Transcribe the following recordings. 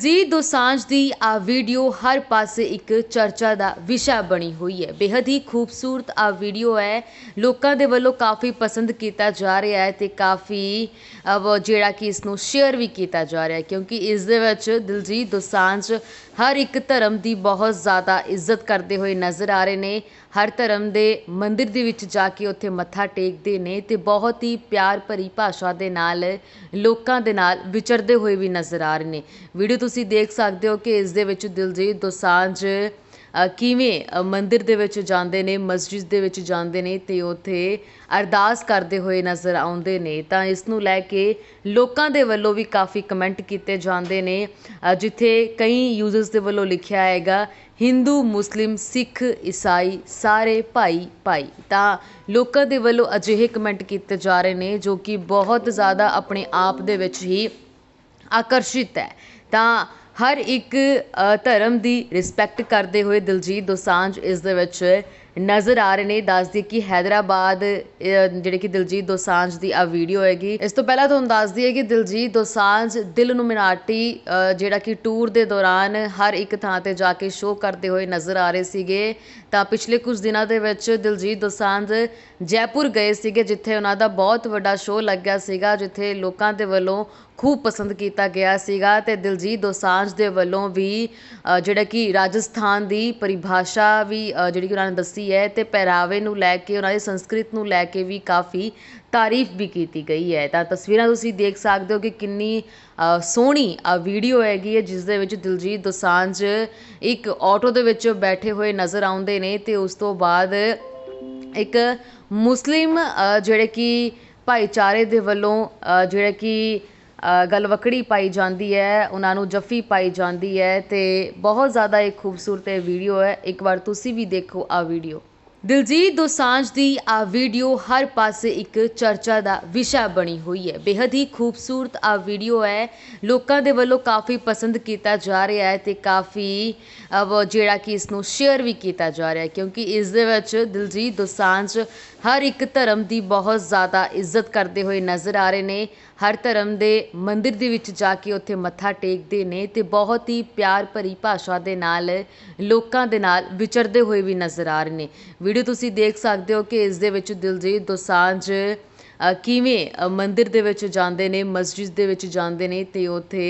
ਜੀ ਦੋਸਾਂਝ ਦੀ ਆ ਵੀਡੀਓ ਹਰ ਪਾਸੇ ਇੱਕ ਚਰਚਾ ਦਾ ਵਿਸ਼ਾ ਬਣੀ ਹੋਈ ਹੈ। ਬੇहद ਹੀ ਖੂਬਸੂਰਤ ਆ ਵੀਡੀਓ ਹੈ। ਲੋਕਾਂ ਦੇ ਵੱਲੋਂ ਕਾਫੀ ਪਸੰਦ ਕੀਤਾ ਜਾ ਰਿਹਾ ਹੈ ਤੇ ਕਾਫੀ ਜਿਹੜਾ ਕਿ ਇਸ ਨੂੰ ਸ਼ੇਅਰ ਵੀ ਕੀਤਾ ਜਾ ਰਿਹਾ ਹੈ ਕਿਉਂਕਿ ਇਸ ਦੇ ਵਿੱਚ ਦਿਲਜੀਤ ਦੋਸਾਂਝ ਹਰ ਇੱਕ ਧਰਮ ਦੀ ਬਹੁਤ ਜ਼ਿਆਦਾ ਇੱਜ਼ਤ ਕਰਦੇ ਹੋਏ ਨਜ਼ਰ ਆ ਰਹੇ ਨੇ। ਹਰ ਧਰਮ ਦੇ ਮੰਦਿਰ ਦੇ ਵਿੱਚ ਜਾ ਕੇ ਉੱਥੇ ਮੱਥਾ ਟੇਕਦੇ ਨੇ ਤੇ ਬਹੁਤ ਹੀ ਪਿਆਰ ਭਰੀ ਭਾਸ਼ਾ ਦੇ ਨਾਲ, ਲੋਕਾਂ ਦੇ ਨਾਲ ਵਿਚਰਦੇ ਹੋਏ ਵੀ ਨਜ਼ਰ ਆ ਰਹੇ ਨੇ। ਵੀਡੀਓ ਤੁਸੀਂ ਦੇਖ ਸਕਦੇ ਹੋ ਕਿ ਇਸ ਦੇ ਵਿੱਚ ਦਿਲਜੀਤ ਦੋਸਾਂਝ ਕਿਵੇਂ ਅ, ਮੰਦਿਰ ਦੇ ਵਿੱਚ ਜਾਂਦੇ ਨੇ ਮਸਜਿਦ ਦੇ ਵਿੱਚ ਜਾਂਦੇ ਨੇ ਤੇ ਉੱਥੇ ਅਰਦਾਸ ਕਰਦੇ ਹੋਏ ਨਜ਼ਰ ਆਉਂਦੇ ਨੇ। ਤਾਂ ਇਸ ਨੂੰ ਲੈ ਕੇ ਲੋਕਾਂ ਦੇ ਵੱਲੋਂ ਵੀ ਕਾਫੀ ਕਮੈਂਟ ਕੀਤੇ ਜਾਂਦੇ ਨੇ। ਜਿੱਥੇ ਕਈ ਯੂਜ਼ਰਸ ਦੇ ਵੱਲੋਂ ਲਿਖਿਆ ਹੈਗਾ ਹਿੰਦੂ ਮੁਸਲਿਮ ਸਿੱਖ ਈਸਾਈ ਸਾਰੇ ਭਾਈ ਭਾਈ। ਤਾਂ ਲੋਕਾਂ ਦੇ ਵੱਲੋਂ ਅਜਿਹੇ ਕਮੈਂਟ ਕੀਤੇ ਜਾ ਰਹੇ ਨੇ ਜੋ ਕਿ ਬਹੁਤ ਜ਼ਿਆਦਾ ਆਪਣੇ ਆਪ ਦੇ ਵਿੱਚ ਹੀ ਆਕਰਸ਼ਿਤ ਹੈ। ਤਾਂ ਹਰ ਇੱਕ ਧਰਮ ਦੀ ਰਿਸਪੈਕਟ ਕਰਦੇ ਹੋਏ ਦਿਲਜੀਤ ਦੋਸਾਂਝ ਇਸ ਦੇ ਵਿੱਚ ਨਜ਼ਰ ਆ ਰਹੇ ਨੇ। ਦੱਸਦੀ ਕਿ ਹੈਦਰਾਬਾਦ ਅ, ਜਿਹੜੇ ਕਿ ਦਿਲਜੀਤ ਦੋਸਾਂਝ ਦੀ ਆ ਵੀਡੀਓ ਹੈਗੀ ਇਸ ਤੋਂ ਪਹਿਲਾਂ ਤੁਹਾਨੂੰ ਦੱਸਦੀ ਹੈ ਕਿ ਦਿਲਜੀਤ ਦੋਸਾਂਝ ਦਿਲ ਨੂੰ ਮਿਨਾਟੀ ਜਿਹੜਾ ਕਿ ਟੂਰ ਦੇ ਦੌਰਾਨ ਹਰ ਇੱਕ ਥਾਂ ਤੇ ਜਾ ਕੇ ਸ਼ੋਅ ਕਰਦੇ ਹੋਏ ਨਜ਼ਰ ਆ ਰਹੇ ਸੀਗੇ। ਤਾਂ ਪਿਛਲੇ ਕੁਝ ਦਿਨਾਂ ਦੇ ਵਿੱਚ ਦਿਲਜੀਤ ਦੋਸਾਂਝ ਜੈਪੁਰ ਗਏ ਸੀਗੇ ਜਿੱਥੇ ਉਹਨਾਂ ਦਾ ਬਹੁਤ ਵੱਡਾ ਸ਼ੋਅ ਲੱਗਿਆ ਸੀਗਾ ਜਿੱਥੇ ਲੋਕਾਂ ਦੇ ਵੱਲੋਂ ਖੂਬ ਪਸੰਦ ਕੀਤਾ ਗਿਆ ਸੀਗਾ। ਤੇ ਦਿਲਜੀਤ ਦੋਸਾਂਝ ਦੇ ਵੱਲੋਂ ਵੀ ਜਿਹੜਾ ਕਿ ਰਾਜਸਥਾਨ ਦੀ ਪਰਿਭਾਸ਼ਾ ਵੀ ਜਿਹੜੀ ਕਿ ਉਹਨਾਂ ਨੇ ਦੱਸੀ ਹੈ ਅਤੇ ਪਹਿਰਾਵੇ ਨੂੰ ਲੈ ਕੇ ਉਹਨਾਂ ਦੀ ਸੰਸਕ੍ਰਿਤ ਨੂੰ ਲੈ ਕੇ ਵੀ ਕਾਫੀ ਤਾਰੀਫ ਵੀ ਕੀਤੀ ਗਈ ਹੈ। ਤਾਂ ਤਸਵੀਰਾਂ ਤੁਸੀਂ ਦੇਖ ਸਕਦੇ ਹੋ ਕਿ ਕਿੰਨੀ ਸੋਹਣੀ ਆ ਵੀਡੀਓ ਹੈਗੀ ਹੈ ਜਿਸ ਦੇ ਵਿੱਚ ਦਿਲਜੀਤ ਦੋਸਾਂਝ ਇੱਕ ਆਟੋ ਦੇ ਵਿੱਚ ਬੈਠੇ ਹੋਏ ਨਜ਼ਰ ਆਉਂਦੇ ਨੇ ਤੇ ਉਸ ਤੋਂ ਬਾਅਦ ਇੱਕ ਮੁਸਲਿਮ ਜਿਹੜੇ ਕਿ ਭਾਈਚਾਰੇ ਦੇ ਵੱਲੋਂ ਅ, ਜਿਹੜਾ ਕਿ ਅ, ਗਲਵਕੜੀ ਪਾਈ ਜਾਂਦੀ ਹੈ ਉਹਨਾਂ ਨੂੰ ਜੱਫੀ ਪਾਈ ਜਾਂਦੀ ਹੈ ਅਤੇ ਬਹੁਤ ਜ਼ਿਆਦਾ ਇਹ ਖੂਬਸੂਰਤ ਇਹ ਵੀਡੀਓ ਹੈ। ਇੱਕ ਵਾਰ ਤੁਸੀਂ ਵੀ ਦੇਖੋ ਆਹ ਵੀਡੀਓ ਦਿਲਜੀਤ ਦੋਸਾਂਝ ਦੀ ਆ ਵੀਡੀਓ ਹਰ ਪਾਸੇ ਇੱਕ ਚਰਚਾ ਦਾ ਵਿਸ਼ਾ ਬਣੀ ਹੋਈ ਹੈ। ਬੇहद ਹੀ ਖੂਬਸੂਰਤ ਆ ਵੀਡੀਓ ਹੈ। ਲੋਕਾਂ ਦੇ ਵੱਲੋਂ ਕਾਫੀ ਪਸੰਦ ਕੀਤਾ ਜਾ ਰਿਹਾ ਹੈ ਤੇ ਕਾਫੀ ਜਿਹੜਾ ਕਿ ਇਸ ਨੂੰ ਸ਼ੇਅਰ ਵੀ ਕੀਤਾ ਜਾ ਰਿਹਾ ਹੈ ਕਿਉਂਕਿ ਇਸ ਦੇ ਵਿੱਚ ਦਿਲਜੀਤ ਦੋਸਾਂਝ ਹਰ ਇੱਕ ਧਰਮ ਦੀ ਬਹੁਤ ਜ਼ਿਆਦਾ ਇੱਜ਼ਤ ਕਰਦੇ ਹੋਏ ਨਜ਼ਰ ਆ ਰਹੇ ਨੇ। ਹਰ ਧਰਮ ਦੇ ਮੰਦਿਰ ਦੇ ਵਿੱਚ ਜਾ ਕੇ ਉੱਥੇ ਮੱਥਾ ਟੇਕਦੇ ਨੇ ਤੇ ਬਹੁਤ ਹੀ ਪਿਆਰ ਭਰੀ ਭਾਸ਼ਾ ਦੇ ਨਾਲ, ਲੋਕਾਂ ਦੇ ਨਾਲ ਵਿਚਰਦੇ ਹੋਏ ਵੀ ਨਜ਼ਰ ਆ ਰਹੇ ਨੇ। ਵੀਡੀਓ ਤੁਸੀਂ ਦੇਖ ਸਕਦੇ ਹੋ ਕਿ ਇਸ ਦੇ ਵਿੱਚ ਦਿਲਜੀਤ ਦੋਸਾਂਝ ਕਿਵੇਂ ਅ, ਮੰਦਿਰ ਦੇ ਵਿੱਚ ਜਾਂਦੇ ਨੇ ਮਸਜਿਦ ਦੇ ਵਿੱਚ ਜਾਂਦੇ ਨੇ ਤੇ ਉੱਥੇ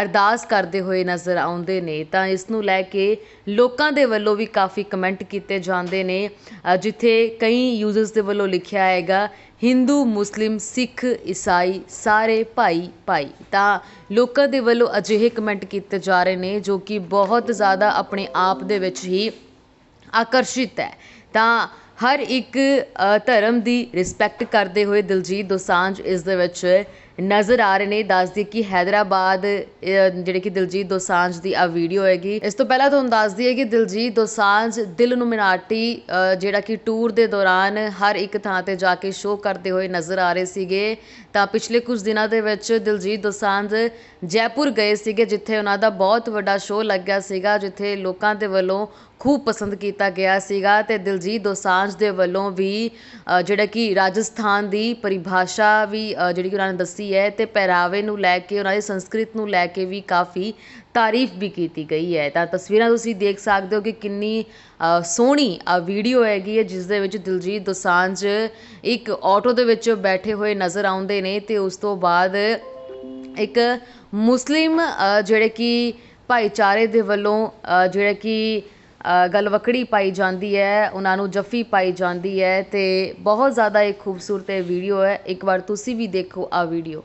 ਅਰਦਾਸ ਕਰਦੇ ਹੋਏ ਨਜ਼ਰ ਆਉਂਦੇ ਨੇ। ਤਾਂ ਇਸ ਨੂੰ ਲੈ ਕੇ ਲੋਕਾਂ ਦੇ ਵੱਲੋਂ ਵੀ ਕਾਫੀ ਕਮੈਂਟ ਕੀਤੇ ਜਾਂਦੇ ਨੇ। ਜਿੱਥੇ ਕਈ ਯੂਜ਼ਰਸ ਦੇ ਵੱਲੋਂ ਲਿਖਿਆ ਹੈਗਾ ਹਿੰਦੂ ਮੁਸਲਿਮ ਸਿੱਖ ਈਸਾਈ ਸਾਰੇ ਭਾਈ ਭਾਈ। ਤਾਂ ਲੋਕਾਂ ਦੇ ਵੱਲੋਂ ਅਜਿਹੇ ਕਮੈਂਟ ਕੀਤੇ ਜਾ ਰਹੇ ਨੇ ਜੋ ਕਿ ਬਹੁਤ ਜ਼ਿਆਦਾ ਆਪਣੇ ਆਪ ਦੇ ਵਿੱਚ ਹੀ ਆਕਰਸ਼ਿਤ ਹੈ। ਤਾਂ ਹਰ ਇੱਕ ਧਰਮ ਦੀ ਰਿਸਪੈਕਟ ਕਰਦੇ ਹੋਏ ਦਿਲਜੀਤ ਦੋਸਾਂਝ ਇਸ ਦੇ ਵਿੱਚ ਨਜ਼ਰ ਆ ਰਹੇ ਨੇ। ਦੱਸ ਦਈਏ ਕਿ ਹੈਦਰਾਬਾਦ ਜਿਹੜੇ ਕਿ ਦਿਲਜੀਤ ਦੋਸਾਂਝ ਦੀ ਆ ਵੀਡੀਓ ਹੈਗੀ, ਇਸ ਤੋਂ ਪਹਿਲਾਂ ਤੁਹਾਨੂੰ ਦੱਸ ਦਈਏ ਕਿ ਦਿਲਜੀਤ ਦੋਸਾਂਝ ਦਿਲ ਨੂੰ ਮਿਨਾਟੀ ਜਿਹੜਾ ਕਿ ਟੂਰ ਦੇ ਦੌਰਾਨ ਹਰ ਇੱਕ ਥਾਂ ਤੇ ਜਾ ਕੇ ਸ਼ੋਅ ਕਰਦੇ ਹੋਏ ਨਜ਼ਰ ਆ ਰਹੇ ਸੀਗੇ। ਤਾਂ ਪਿਛਲੇ ਕੁਝ ਦਿਨਾਂ ਦੇ ਵਿੱਚ ਦਿਲਜੀਤ ਦੋਸਾਂਝ ਜੈਪੁਰ ਗਏ ਸੀਗੇ, ਜਿੱਥੇ ਉਹਨਾਂ ਦਾ ਬਹੁਤ ਵੱਡਾ ਸ਼ੋਅ ਲੱਗਿਆ ਸੀਗਾ, ਜਿੱਥੇ ਲੋਕਾਂ ਦੇ ਵੱਲੋਂ ਖੂਬ ਪਸੰਦ ਕੀਤਾ ਗਿਆ ਸੀਗਾ। ਤੇ ਦਿਲਜੀਤ ਦੋਸਾਂਝ ਦੇ ਵੱਲੋਂ ਵੀ ਜਿਹੜਾ ਕਿ ਰਾਜਸਥਾਨ ਦੀ ਪਰਿਭਾਸ਼ਾ ਵੀ ਜਿਹੜੀ ਕਿ ਉਹਨਾਂ ਨੇ ਦੱਸੀ ਹੈ ਅਤੇ ਪਹਿਰਾਵੇ ਨੂੰ ਲੈ ਕੇ, ਉਹਨਾਂ ਦੀ ਸੰਸਕ੍ਰਿਤ ਨੂੰ ਲੈ ਕੇ ਵੀ ਕਾਫੀ ਤਾਰੀਫ ਵੀ ਕੀਤੀ ਗਈ ਹੈ। ਤਾਂ ਤਸਵੀਰਾਂ ਤੁਸੀਂ ਦੇਖ ਸਕਦੇ ਹੋ ਕਿ ਕਿੰਨੀ ਸੋਹਣੀ ਆ ਵੀਡੀਓ ਹੈਗੀ ਹੈ, ਜਿਸ ਦੇ ਵਿੱਚ ਦਿਲਜੀਤ ਦੋਸਾਂਝ ਇੱਕ ਆਟੋ ਦੇ ਵਿੱਚ ਬੈਠੇ ਹੋਏ ਨਜ਼ਰ ਆਉਂਦੇ ਨੇ ਤੇ ਉਸ ਤੋਂ ਬਾਅਦ ਇੱਕ ਮੁਸਲਿਮ ਜਿਹੜੇ ਕਿ ਭਾਈਚਾਰੇ ਦੇ ਵੱਲੋਂ ਜਿਹੜਾ ਕਿ ਗਲਵਕੜੀ ਪਾਈ ਜਾਂਦੀ ਹੈ, ਉਹਨਾਂ ਨੂੰ ਜੱਫੀ ਪਾਈ ਜਾਂਦੀ ਹੈ ਅਤੇ ਬਹੁਤ ਜ਼ਿਆਦਾ ਇਹ ਖੂਬਸੂਰਤ ਇਹ ਵੀਡੀਓ ਹੈ। ਇੱਕ ਵਾਰ ਤੁਸੀਂ ਵੀ ਦੇਖੋ ਆਹ ਵੀਡੀਓ